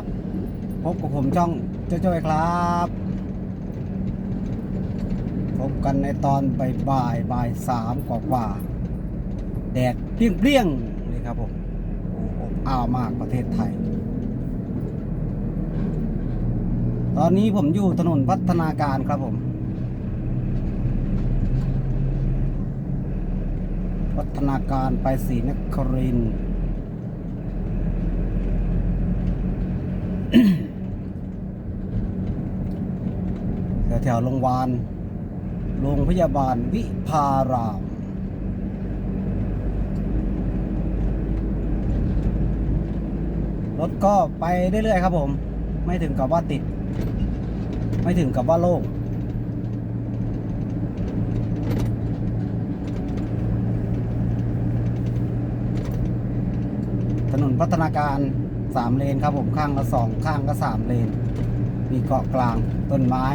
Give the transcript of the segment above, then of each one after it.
บพบกับผมช่องจ้อยๆครับ พบกันในตอนบ่ายบ่ายบ่ายสามกว่ากว่า แดดเปรี้ยงเปรี้ยงๆเลยครับผมโอ้อบอ้าวมากประเทศไทย ตอนนี้ผมอยู่ถนนพัฒนาการครับผม พัฒนาการไปศรีนครินทร์ แถวๆโรงพยาบาลโรงพยาบาลวิภารามรถก็ไปเรื่อยๆครับผม ไม่ถึงกับว่าติด ไม่ถึงกับว่าโล่งถนนพัฒนาการสามเลนครับผมข้างละสองข้างก็สามเลน มีเกาะกลางต้นไม้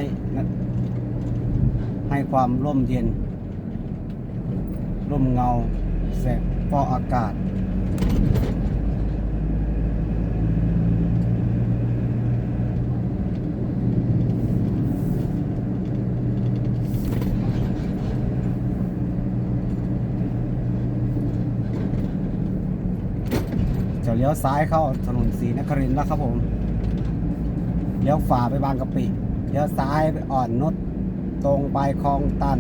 ให้ความร่มเย็น ร่มเงา แสงฟอกอากาศ จะเลี้ยวซ้ายเข้าถนนศรีนครินทร์แล้วครับผม เลี้ยวฝ่าไปบางกะปิ เลี้ยวซ้ายไปอ่อนนุช ตรงไปคลองตัน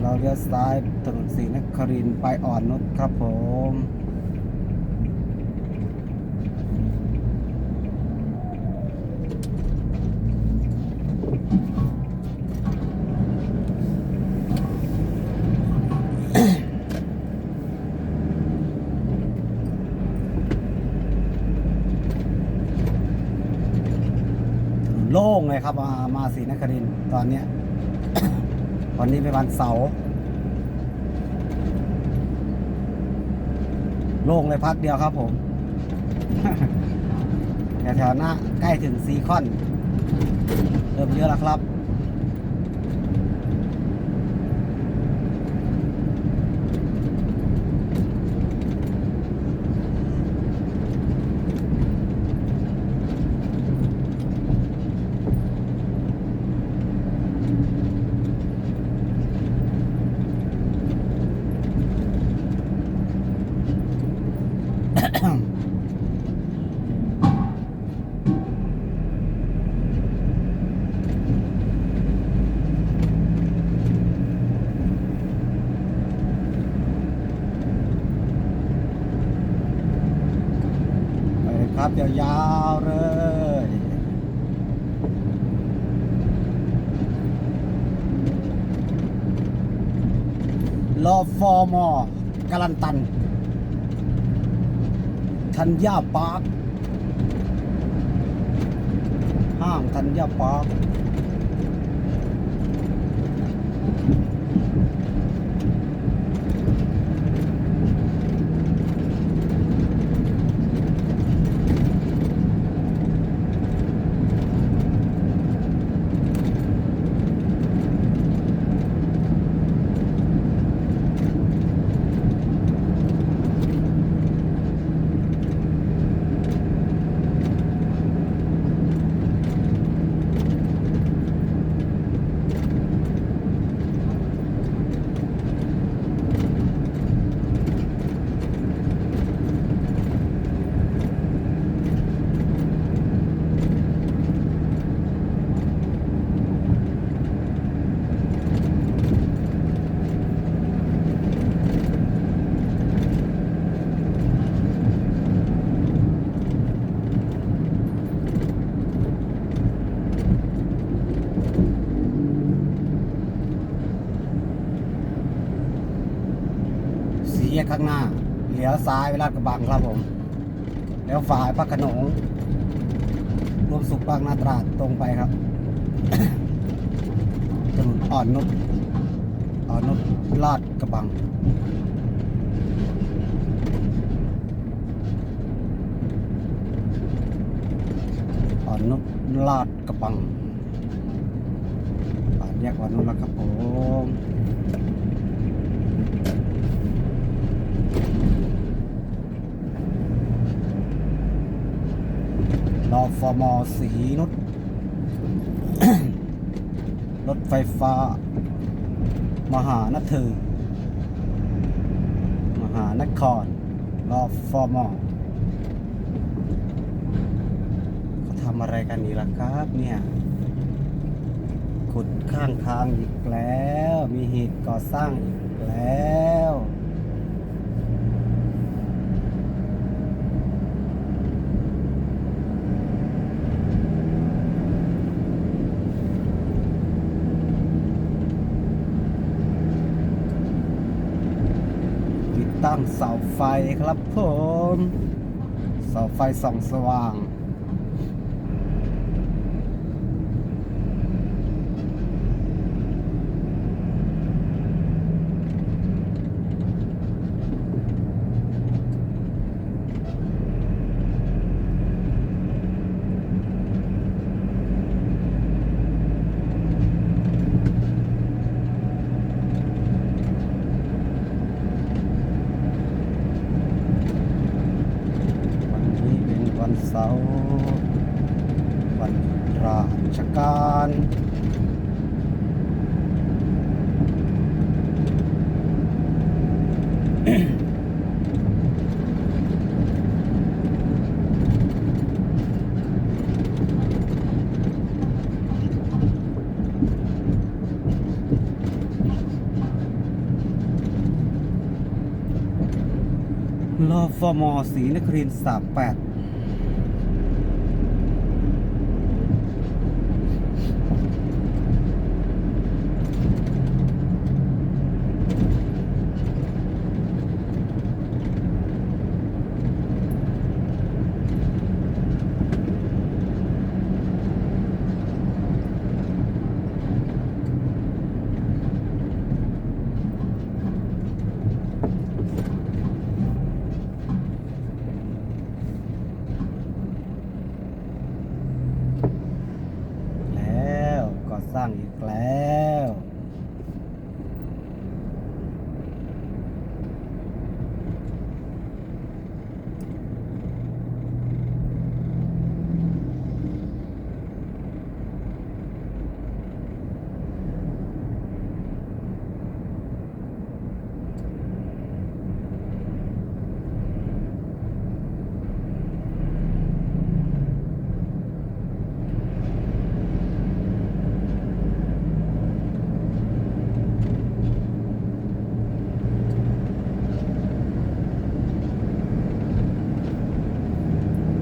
เราเลี้ยวซ้ายถนนศรีนครินไปอ่อนนุชครับผม โล่งเลยครับ มามาศรีนครินตอนเนี้ยวันนี้เป็นวันเสาร์โล่งเลยพักเดียวครับผมแถวๆหน้าใกล้ถึงซีคอน เริ่มเยอะแล้วครับ ครับยาวๆเลยรอฟอร์มอกาลันตัน ทันยาปาร์คห้างทันยาปาร์ค ยวซ้ายไปลาดกระบังครับผมแล้วฝ่ายพระขนงรวมสุขบางนาตราดตรงไปครับถนนอ่อนนุชอ่อนนุชลาดกระบังอ่อนนุชลาดกระบังอ่านแยกอ่อนนุชแล้วครับผม อฟอมสีนุชรถไฟฟ้า มหานเธอมหานครรอฟอมอเขาทำอะไรกันนี่ล่ะครับเนี่ยขุดข้างทางอีกแล้ว มีเหตุก่อสร้างอีกแล้วางเสาไฟครับผม เสาไฟส่องสว่าง วันนี้เป็น วันเสาร์วันราชการรอฟมอสีนครินสามแปด แล้วก็สร้างอีกแล้ว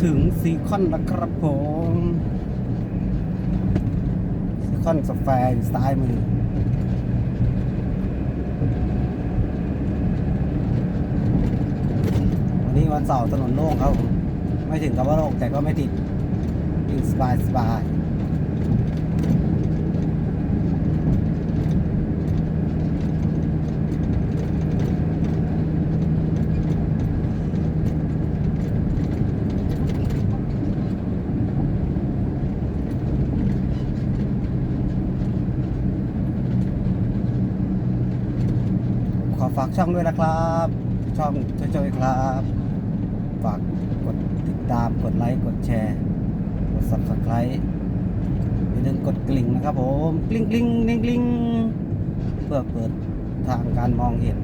ถึงซีคอนแล้วครับผมซีคอนสแฟร์อยู่ซ้ายมือวันนี้วันเสาร์ถนนโล่งครับผมไม่ถึงกับว่าโล่งแต่ก็ไม่ติดสบายสบาย ช่องด้วยนะครับ ช่องช่วยๆครับ ฝากกดติดตามกดไลค์กดแชร์กด subscribe อย่าลืมกดกลิ่งนะครับผมกลิ้งกลิ้งกลิ้งกลิ้งเพื่อเปิดทางการมองเห็น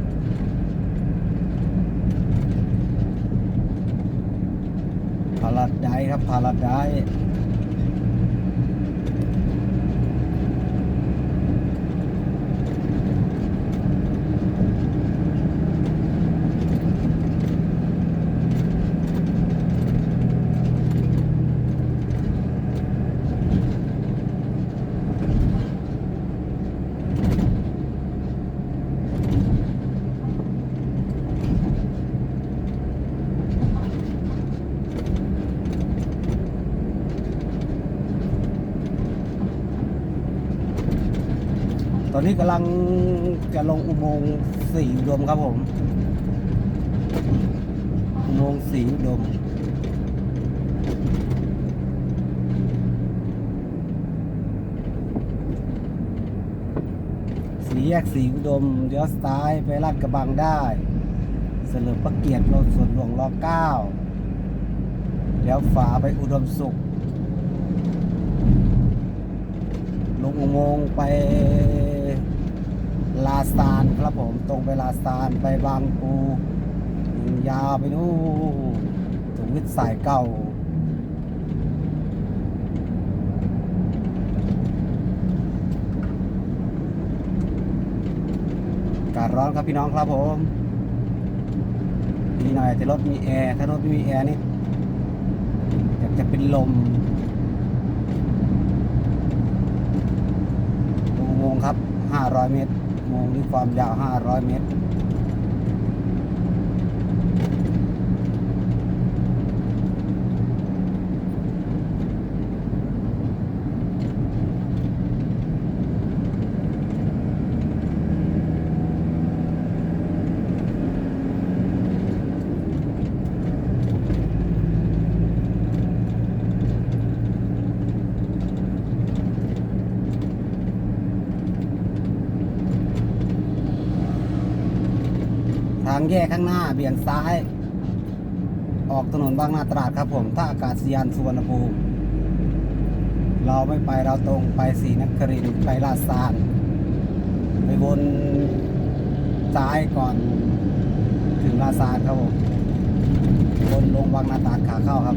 พาราไดซ์ครับพาราได อนนี้กำลังจะลงอุโมงค์สีอุดมครับผม อุโมงค์สีอุดมสีแยกสีอุดมเลี้ยวซ้ายไปลาดกระบังได้เสริมประเกียรติรถส่วนหลวงรอเก้าเลี้ยวฝาไปอุดมสุข ลงอุโมงค์ไป ลาซานครับผมตรงไปลาซานไปบางปูยาวไปนู่นถึงวิทย์สายเก่าอากาศร้อนครับพี่น้องครับผมดีหน่อยแต่รถมีแอร์ถ้ารถไม่มีแอร์นี่อยากจะเป็นลมอุโมงครับ 500 เมตร โมงนี่ความยาว 500 เมตร ทางแยกข้างหน้าเบี่ยงซ้าย ออกถนนบางนาตราดครับผมท่าอากาศยานสุวรรณภูมิเราไม่ไปเราตรงไปสีนครินไปลาดซานไปวนซ้ายก่อนถึงลาดซานครับผมวนลงบางนาตราดขาเข้าครับ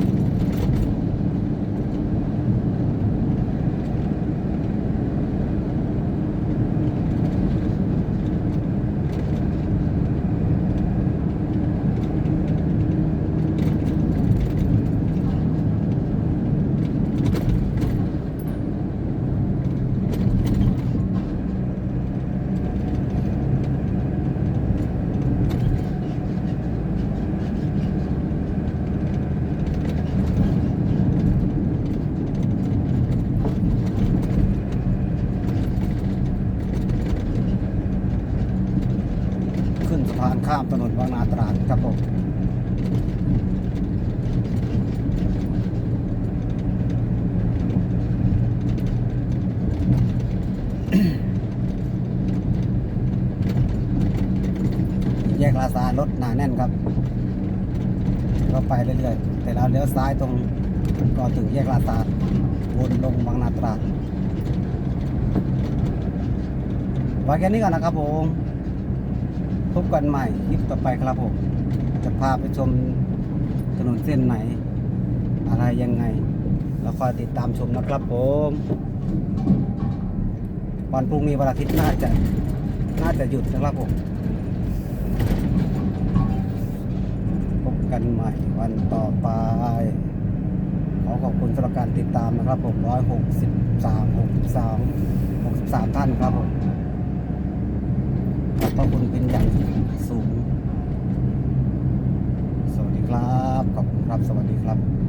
ขึ้นสะพานข้ามถนนบางนาตราดครับผมแยกลาซารถหนาแน่นครับก็ไปเรื่อยๆ แต่เราเลี้ยวซ้ายตรงก่อนถึงแยกลาซาวนลงบางนาตราดไว้แค่นี้ก่อนนะครับผม พบกันใหม่คลิปต่อไปครับผม จะพาไปชมถนนเส้นไหน อะไรยังไง เราคอยติดตามชมนะครับผมวันพรุ่งนี้วันอาทิตย์น่าจะน่าจะหยุดนะครับผมพบกันใหม่วันต่อไป ขอขอบคุณสำหรับการติดตามนะครับผมร้อยหกสิบสามหกสิบสามหกสิบสามท่านครับผม พระคุณเป็นอย่างสูง สวัสดีครับ ขอบคุณครับ สวัสดีครับ